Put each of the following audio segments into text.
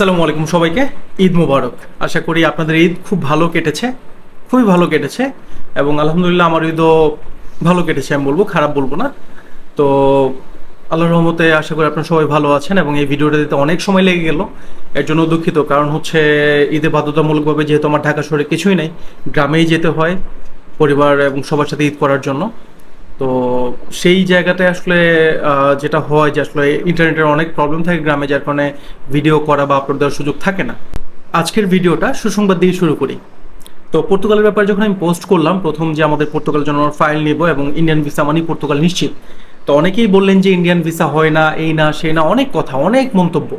আসসালামু আলাইকুম সবাইকে। ঈদ মুবারক। আশা করি আপনাদের ঈদ খুব ভালো কেটেছে, খুবই ভালো কেটেছে এবং আলহামদুলিল্লাহ আমার ঈদও ভালো কেটেছে, আমি বলব খারাপ বলব না। তো আল্লাহর রহমতে আশা করি আপনারা সবাই ভালো আছেন এবং এই ভিডিওটা দিতে অনেক সময় লেগে গেল। এর জন্য দুঃখিত, কারণ হচ্ছে ঈদে বাধ্যতামূলকভাবে যেহেতু আমার ঢাকা শহরে কিছুই নেই, গ্রামেই যেতে হয় পরিবার এবং সবার সাথে ঈদ করার জন্য। তো সেই জায়গাতে আসলে যেটা হয় যে আসলে ইন্টারনেটের অনেক প্রবলেম থাকে গ্রামে, যার কারণে ভিডিও করা বা আপলোড দেওয়ার সুযোগ থাকে না। আজকের ভিডিওটা সুসংবাদ দিয়ে শুরু করি। তো পর্তুগালের ব্যাপারে যখন আমি পোস্ট করলাম, প্রথম যে আমাদের পর্তুগালের জন্য ফাইল নিব এবং ইন্ডিয়ান ভিসা মানেই পর্তুগাল নিশ্চিত। তো অনেকেই বললেন যে ইন্ডিয়ান ভিসা হয় না, এই না সেই না, অনেক কথা, অনেক মন্তব্য।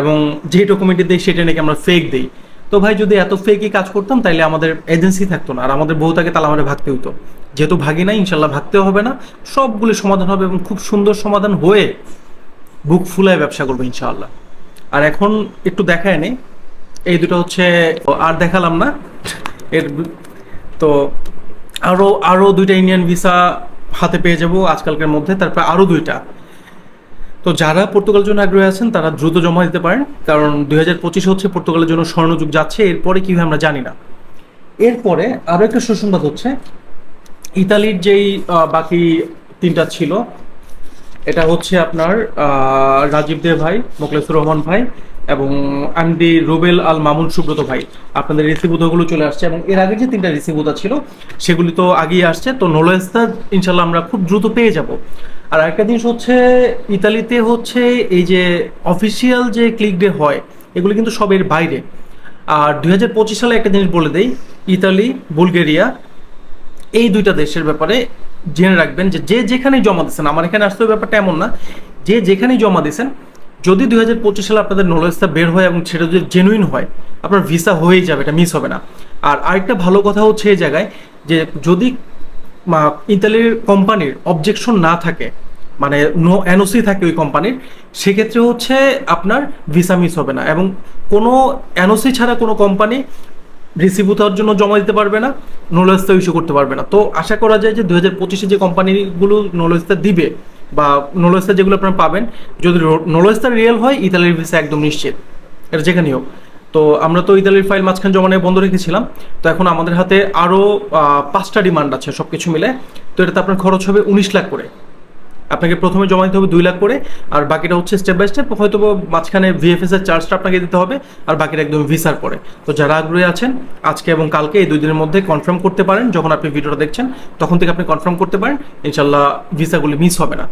এবং যে ডকুমেন্টে দিই, সেটা নাকি আমরা ফেক দিই। তো ভাই, যদি এত ফেকই কাজ করতাম, তাইলে আমাদের এজেন্সি থাকতো না, আর আমাদের বউ তাকে তাহলে আমাদের ভাগতে হতো যেহেতু ভাগি নাই, ইনশাল্লাহ ভাগতেও হবে না। সবগুলি সমাধান হবে এবং খুব সুন্দর সমাধান হয়ে বুক ফুলায় ব্যবসা করব ইনশাআল্লাহ। আর এখন একটু দেখায় নেই। এই দুটো হচ্ছে আর দেখালাম না। এর তো আরও আরও দুইটা ইন্ডিয়ান ভিসা হাতে পেয়ে যাব আজকালকার মধ্যে, তারপর আরও দুইটা। তো যারা পর্তুগালের জন্য আগ্রহী আছেন, তারা দ্রুত জমা দিতে পারেন, কারণ দুই হাজার পঁচিশে হচ্ছে পর্তুগালের জন্য স্বর্ণযুগ যাচ্ছে, এরপরে কি হয় আমরা জানি না। এরপরে আরও একটা সুসংবাদ হচ্ছে ইতালির যেই বাকি তিনটা ছিল, এটা হচ্ছে আপনার রাজীব দে ভাই মোকলেসুর রহমান ভাই এবং আন্ডি রুবেল আল মামুন সুব্রত ভাই। আপনাদের রিসিভুদাগুলো চলে আসছে এবং এর আগে যে তিনটা রিসিভুদা ছিল, সেগুলি তো আগেই আসছে। তো নোলেস্তা ইনশাল্লাহ আমরা খুব দ্রুত পেয়ে যাব। আর একটা জিনিস হচ্ছে, ইতালিতে হচ্ছে এই যে অফিসিয়াল যে ক্লিক ডে হয়, এগুলি কিন্তু সবের বাইরে। আর দুই হাজার পঁচিশ সালে একটা জিনিস বলে দেই, ইতালি, বুলগেরিয়া এই দুইটা দেশের ব্যাপারে জেনে রাখবেন যে যে যেখানেই জমা দিচ্ছেন আমার এখানে আসতে ব্যাপারটা এমন না, যে যেখানেই জমা দিচ্ছেন যদি দুই হাজার পঁচিশ সালে আপনাদের নলেজটা বের হয় এবং সেটা যদি জেনুইন হয়, আপনার ভিসা হয়েই যাবে, এটা মিস হবে না। আর আরেকটা ভালো কথা হচ্ছে এই জায়গায় যে যদি ইতালির কোম্পানির অবজেকশন না থাকে মানে নো এনওসি থাকে ওই কোম্পানির সেক্ষেত্রে হচ্ছে আপনার ভিসা মিস হবে না। এবং কোনো এনওসি ছাড়া কোনো কোম্পানি রিসিভুতার জন্য জমা দিতে পারবে না নোলেজটা ইস্যু করতে পারবে না। তো আশা করা যায় যে দু হাজার পঁচিশে যে কোম্পানিগুলো নোলেজটা দিবে বা নোলেজটা যেগুলো আপনারা পাবেন, যদি নোলেজটা রিয়েল হয় ইতালির ভিসা একদম নিশ্চিত। এটা যেখানেই হোক। তো আমরা তো ইতালির ফাইল মাঝখানে জমা নিয়ে বন্ধ রেখেছিলাম। তো এখন আমাদের হাতে আরও পাঁচটা ডিমান্ড আছে সব কিছু মিলে। তো এটাতে আপনার খরচ হবে উনিশ লাখ করে। আপনাকে প্রথমে জমা দিতে হবে দুই লাখ করে, আর বাকিটা হচ্ছে স্টেপ বাই স্টেপ হয়তো মাঝখানে ভিএফএস এর চার্জটা আপনাকে দিতে হবে, আর বাকিটা একদম ভিসার পরে। তো যারা আগ্রহী আছেন, আজকে এবং কালকে এই দুই দিনের মধ্যে কনফার্ম করতে পারেন, যখন আপনি ভিডিওটা দেখছেন, তখন থেকে আপনি কনফার্ম করতে পারেন ইনশাল্লাহ ভিসাগুলি মিস হবে না।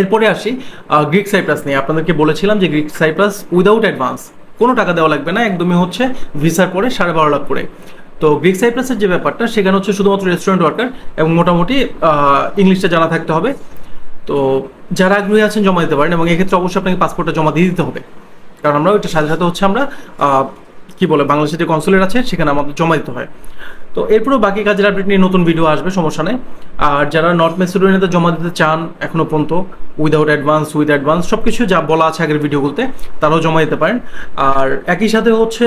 এরপরে আসি গ্রিক সাইপ্রাস নিয়ে। আপনাদেরকে বলেছিলাম যে গ্রিক সাইপ্রাস উইদাউট অ্যাডভান্স কোনো টাকা দেওয়া লাগবে না, একদমই হচ্ছে ভিসার পরে সাড়ে বারো লাখ করে। তো গ্রিক সাইপ্রাসের যে ব্যাপারটা, সেখানে হচ্ছে শুধুমাত্র রেস্টুরেন্ট ওয়ার্কার এবং মোটামুটি ইংলিশটা জানা থাকতে হবে। তো যারা আগ্রহী আছেন জমা দিতে পারেন এবং এক্ষেত্রে অবশ্যই আপনাকে পাসপোর্টটা জমা দিয়ে দিতে হবে। কারণ আমরা ওইটা সাথে সাথে হচ্ছে আমরা কি বলে বাংলাদেশের যে কনসুলেট আছে, সেখানে আমাদের জমা দিতে হয়। তো এরপরেও বাকি কাজের আপডেট নিয়ে নতুন ভিডিও আসবে, সমস্যা নেই। আর যারা নর্থ মেসিডোনিয়াতে জমা দিতে চান এখনও পর্যন্ত উইদাউট অ্যাডভান্স উইথ অ্যাডভান্স সব কিছু যা বলা আছে আগের ভিডিওগুলোতে তারাও জমা দিতে পারেন। আর একই সাথে হচ্ছে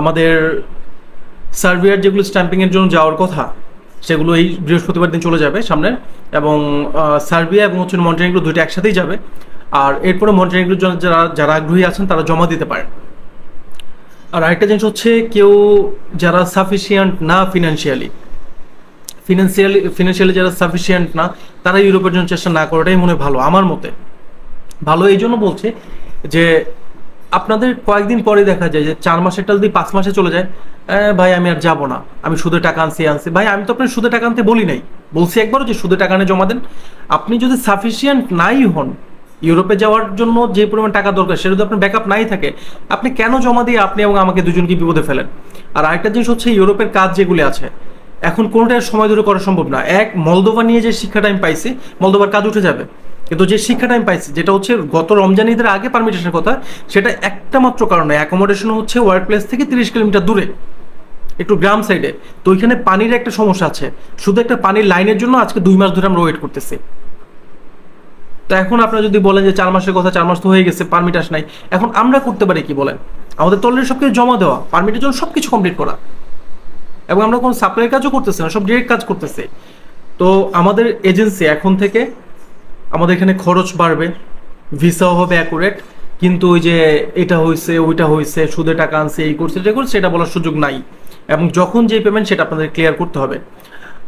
আমাদের সার্ভিয়ার যেগুলো স্ট্যাম্পিংয়ের জন্য যাওয়ার কথা সেগুলো এই বৃহস্পতিবার দিন চলে যাবে সামনে এবং সার্বিয়া এবং হচ্ছে মন্টেনিগ্রো দুইটা একসাথেই যাবে। আর এরপরে মন্টেনিগ্রোর জন্য যারা যারা আগ্রহী আছেন তারা জমা দিতে পারেন। আর আরেকটা জিনিস হচ্ছে কেউ যারা সাফিসিয়েন্ট না ফিনান্সিয়ালি ফিনান্সিয়ালি ফিনান্সিয়ালি যারা সাফিসিয়েন্ট না তারা ইউরোপের জন্য চেষ্টা না করাটাই মনে ভালো আমার মতে। ভালো এই জন্য বলছে যে আপনাদের কয়েকদিন পরে দেখা যায় যে চার মাসেরটা যদি পাঁচ মাসে চলে যায়। "এ, ভাই, আমি আর যাব না। আমি সুদে টাকা আনছি আনছি। ভাই, আমি তো আপনার সুদে টাকা আনতে বলি নাই। বলছি একবারও যে সুদে টাকা আনে জমা দেন। আপনি যদি সাফিসিয়েন্ট নাই হন, ইউরোপে যাওয়ার জন্য যে পরিমাণ টাকা দরকার, সেটা যদি আপনার ব্যাকআপ নাই থাকে, আপনি কেন জমা দিয়ে আপনি এবং আমাকে দুজনকে বিপদে ফেলেন? আর আরেকটা জিনিস হচ্ছে, ইউরোপের কাজ যেগুলি আছে, এখন কোনোটাই সময় ধরে করা সম্ভব না। এক, মলদোভা নিয়ে যে শিক্ষাটা আমি পাইছি, মলদোভার কাজ উঠে যাবে। কিন্তু যে শিক্ষাটা আমি পাইছি, যেটা হচ্ছে গত রমজান ঈদের আগে পারমিটেশনের কথা, সেটা একটা মাত্র কারণে। অ্যাকোমোডেশন হচ্ছে ওয়ার্ক প্লেস থেকে তিরিশ কিলোমিটার দূরে। একটু গ্রাম সাইডে তো ওইখানে পানির একটা সমস্যা আছে। শুধু একটা পানির লাইনের জন্য আজকে দুই মাস ধরে আমরা ওয়েট করতেছি। তো এখন আপনারা যদি বলেন যে চার মাসের কথা, চার মাস তো হয়ে গেছে পারমিট আস নাই। এখন আমরা করতে পারি কি বলেন? আমাদের তলের সব কিছু জমা দেওয়া। পারমিটের জন্য সব কিছু কমপ্লিট করা। এবং আমরা কোনো সাপ্লাইয়ের কাজও করতেছি না, সব ডিরেক্ট কাজ করতেছে। তো আমাদের এজেন্সি এখন থেকে আমাদের এখানে খরচ বাড়বে। ভিসাও হবে অ্যাকুরেট কিন্তু ওই যে এটা হয়েছে ওইটা হয়েছে সুদে টাকা আনছে, এই করছে, এটা করছে সেটা বলার সুযোগ নাই। এবং যখন যে পেমেন্ট সেটা আপনাদের ক্লিয়ার করতে হবে।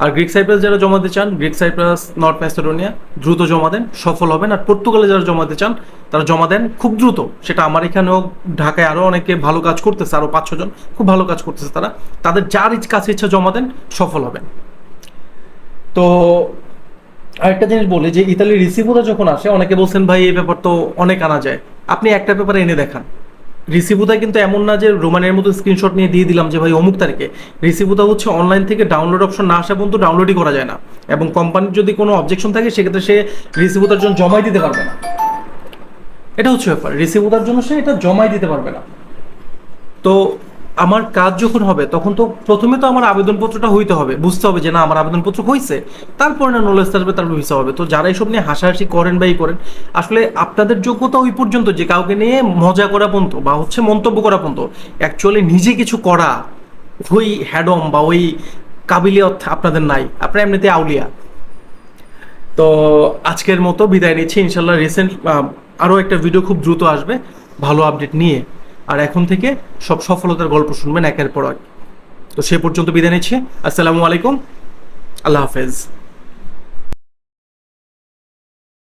আর গ্রিক সাইপ্রাস যারা জমাতে চান গ্রিক সাইপ্রাস নর্থ ম্যাসেডোনিয়া দ্রুত জমা দেন, সফল হবেন। আর পর্তুগালে যারা জমাতে চান, তারা জমা দেন খুব দ্রুত। সেটা আমার এখানেও ঢাকায় আরও অনেকে ভালো কাজ করতেছে আরও পাঁচ ছজন খুব ভালো কাজ করতেছে তারা। তাদের যার কাছে ইচ্ছা জমা দেন, সফল হবেন। তো আরেকটা জিনিস বলি যে, ইতালির রিসিভুদা যখন আসে, অনেকে বলছেন, ভাই, এই ব্যাপার তো অনেক আনা যায়। আপনি একটা পেপারে এনে দেখান। রিসিভুদা কিন্তু এমন না যে রোমানের মতো স্ক্রিনশট নিয়ে দিয়ে দিলাম যে ভাই অমুক তারিখে। রিসিভুদা হচ্ছে অনলাইন থেকে ডাউনলোড অপশন না আসা পর্যন্ত ডাউনলোডই করা যায় না। এবং কোম্পানির যদি কোনো অবজেকশন থাকে, সেক্ষেত্রে সে রিসিভুদার জন্য জমাই দিতে পারবে না। এটা হচ্ছে ব্যাপার। রিসিভুদার জন্য সে এটা জমাই দিতে পারবে না। তো আমার কাজ যখন হবে, তখন তো প্রথমে তো আমার আবেদনপত্রটা হইতে হবে। বুঝতে হবে যে না, আমার আবেদনপত্র হয়েছে তারপরে না নলেজ আসবে, তারপর ভিসা হবে। তো যারা এইসব নিয়ে হাসাহাসি করেন বা ই করেন, আসলে আপনাদের যোগ্যতা ওই পর্যন্ত যে কাউকে নিয়ে মজা করা পর্যন্ত বা হচ্ছে মন্তব্য করা পর্যন্ত অ্যাকচুয়ালি নিজে কিছু করা ওই হ্যাডম বা ওই কাবিলিয়ত আপনাদের নাই। আপনার এমনিতে আউলিয়া। তো আজকের মতো বিদায় নিচ্ছি। ইনশাল্লাহ রিসেন্ট আরও একটা ভিডিও খুব দ্রুত আসবে। ভালো আপডেট নিয়ে। আর এখন থেকে সব সফলতার গল্প শুনবেন একের পর এক। তো সে পর্যন্ত বিদায় নিচ্ছি। আসসালামু আলাইকুম। আল্লাহ হাফেজ।